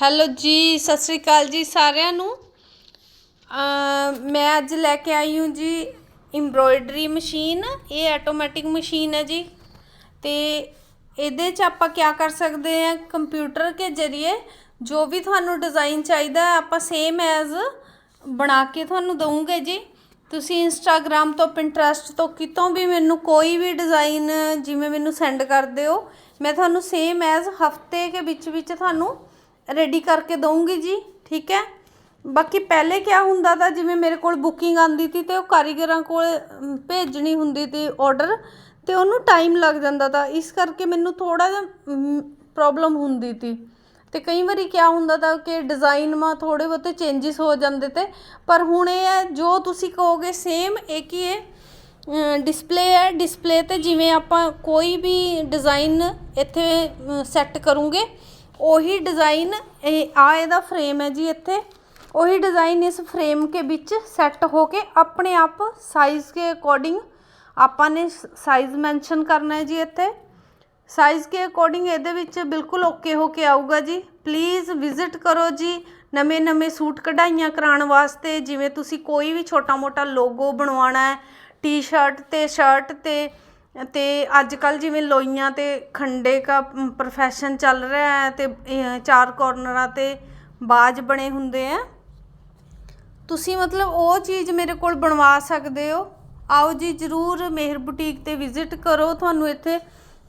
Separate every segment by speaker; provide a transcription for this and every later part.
Speaker 1: Hello ਜੀ, ਸਤਿ ਸ੍ਰੀ ਅਕਾਲ ਜੀ ਸਾਰਿਆਂ ਨੂੰ। ਮੈਂ ਅੱਜ ਲੈ ਕੇ ਆਈ ਹਾਂ ਜੀ ਐਮਬ੍ਰੋਇਡਰੀ ਮਸ਼ੀਨ ਇਹ ਆਟੋਮੈਟਿਕ ਮਸ਼ੀਨ ਹੈ ਜੀ। ਤੇ ਇਹਦੇ 'ਚ ਆਪਾਂ ਕੀ ਕਰ ਸਕਦੇ ਆ ਕੰਪਿਊਟਰ ਕੇ ਜ਼ਰੀਏ ਜੋ ਵੀ ਤੁਹਾਨੂੰ ਡਿਜ਼ਾਈਨ ਚਾਹੀਦਾ ਆਪਾਂ ਸੇਮ ਐਜ਼ ਬਣਾ ਕੇ ਤੁਹਾਨੂੰ ਦਵਾਂਗੇ ਜੀ। ਤੁਸੀਂ ਇੰਸਟਾਗ੍ਰam ਤੋਂ ਪਿੰਟਰਸਟ ਤੋਂ, ਕਿਤੋਂ ਵੀ ਮੈਨੂੰ ਕੋਈ ਵੀ ਡਿਜ਼ਾਈਨ ਜਿਵੇਂ ਮੈਨੂੰ ਸੈਂਡ ਕਰਦੇ ਹੋ ਮੈਂ ਤੁਹਾਨੂੰ ਸੇਮ ਐਜ਼ ਹਫ਼ਤੇ ਕੇ ਵਿੱਚ ਵਿੱਚ ਤੁਹਾਨੂੰ ਰੈਡੀ ਕਰਕੇ ਦਊਂਗੀ ਜੀ, ਠੀਕ ਹੈ? ਬਾਕੀ ਪਹਿਲੇ ਕਿਆ ਹੁੰਦਾ ਤਾਂ, ਜਿਵੇਂ ਮੇਰੇ ਕੋਲ ਬੁਕਿੰਗ ਆਂਦੀ ਤੀ ਤੇ ਉਹ ਕਾਰੀਗਰਾਂ ਕੋਲ ਭੇਜਣੀ ਹੁੰਦੀ ਤੀ ਆਰਡਰ ਤੇ ਉਹਨੂੰ ਟਾਈਮ ਲੱਗ ਜਾਂਦਾ ਤਾਂ। ਇਸ ਕਰਕੇ ਮੈਨੂੰ ਥੋੜਾ ਜਿਹਾ ਪ੍ਰੋਬਲਮ ਹੁੰਦੀ ਤੀ। ਤੇ ਕਈ ਵਾਰੀ ਕਿਆ ਹੁੰਦਾ ਤਾਂ ਕਿ ਡਿਜ਼ਾਈਨ ਮਾ ਥੋੜੇ ਬਹੁਤੇ ਚੇਂਜਸ ਹੋ ਜਾਂਦੇ ਤੇ, ਪਰ ਹੁਣ ਇਹ ਹੈ, ਜੋ ਤੁਸੀਂ ਕਹੋਗੇ ਸੇਮ ਇੱਕ ਹੀ? ਹੈ ਡਿਸਪਲੇ ਹੈ। ਡਿਸਪਲੇ ਤੇ ਜਿਵੇਂ ਆਪਾਂ ਕੋਈ ਵੀ ਡਿਜ਼ਾਈਨ ਇੱਥੇ ਸੈੱਟ ਕਰੂੰਗੇ ਉਹੀ ਡਿਜ਼ਾਈਨ ਇਹ ਆ ਇਹਦਾ ਫਰੇਮ ਹੈ ਜੀ ਇੱਥੇ। ਉਹੀ ਡਿਜ਼ਾਈਨ ਇਸ ਫਰੇਮ ਕੇ ਵਿੱਚ ਸੈੱਟ ਹੋ ਕੇ ਆਪਣੇ ਆਪ ਸਾਈਜ਼ ਕੇ ਅਕੋਰਡਿੰਗ ਆਪਾਂ ਨੇ ਸਾਈਜ਼ ਮੈਂਸ਼ਨ ਕਰਨਾ ਹੈ ਜੀ ਇੱਥੇ। ਸਾਈਜ਼ ਕੇ ਅਕੋਰਡਿੰਗ ਇਹਦੇ ਵਿੱਚ ਬਿਲਕੁਲ ਓਕੇ ਹੋ ਕੇ ਆਊਗਾ ਜੀ। ਪਲੀਜ਼ ਵਿਜ਼ਿਟ ਕਰੋ ਜੀ ਨਵੇਂ ਨਵੇਂ ਸੂਟ ਕਢਾਈਆਂ ਕਰਾਉਣ ਵਾਸਤੇ। ਜਿਵੇਂ ਤੁਸੀਂ ਕੋਈ ਵੀ ਛੋਟਾ ਮੋਟਾ ਲੋਗੋ ਬਣਵਾਉਣਾ ਹੈ ਟੀ-ਸ਼ਰਟ ਤੇ ਸ਼ਰਟ ਤੇ ਅਤੇ ਅੱਜ ਕੱਲ੍ਹ ਜਿਵੇਂ ਲੋਈਆਂ ਅਤੇ ਖੰਡੇ ਕਾ ਪ੍ਰੋਫੈਸ਼ਨ ਚੱਲ ਰਿਹਾ ਹੈ ਅਤੇ ਚਾਰ ਕੋਰਨਰਾਂ ਤੇ ਬਾਜ ਬਣੇ ਹੁੰਦੇ ਹੈ ਤੁਸੀਂ ਮਤਲਬ ਉਹ ਚੀਜ਼ ਮੇਰੇ ਕੋਲ ਬਣਵਾ ਸਕਦੇ ਹੋ। ਆਓ ਜੀ, ਜਰੂਰ ਮੇਹਰ ਬੁਟੀਕ ਤੇ ਵਿਜ਼ਿਟ ਕਰੋ। ਤੁਹਾਨੂੰ ਇੱਥੇ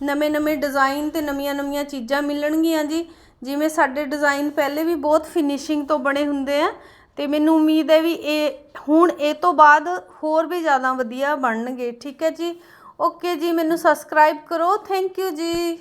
Speaker 1: ਨਵੇਂ ਨਵੇਂ ਡਿਜ਼ਾਈਨ ਤੇ ਨਵੀਆਂ ਨਵੀਆਂ ਚੀਜ਼ਾਂ ਮਿਲਣਗੀਆਂ ਜੀ। ਜਿਵੇਂ ਸਾਡੇ ਡਿਜ਼ਾਈਨ ਪਹਿਲੇ ਵੀ ਬਹੁਤ ਫਿਨਿਸ਼ਿੰਗ ਤੋਂ ਬਣੇ ਹੁੰਦੇ ਆ ਤੇ ਮੈਨੂੰ ਉਮੀਦ ਹੈ ਵੀ ਇਹ, ਹੁਣ ਇਹ ਤੋਂ ਬਾਅਦ ਹੋਰ ਵੀ ਜ਼ਿਆਦਾ ਵਧੀਆ ਬਣਨਗੇ। ਠੀਕ ਹੈ ਜੀ? ਓਕੇ ਜੀ ਮੈਨੂੰ ਸਬਸਕ੍ਰਾਈਬ ਕਰੋ। ਥੈਂਕ ਯੂ ਜੀ।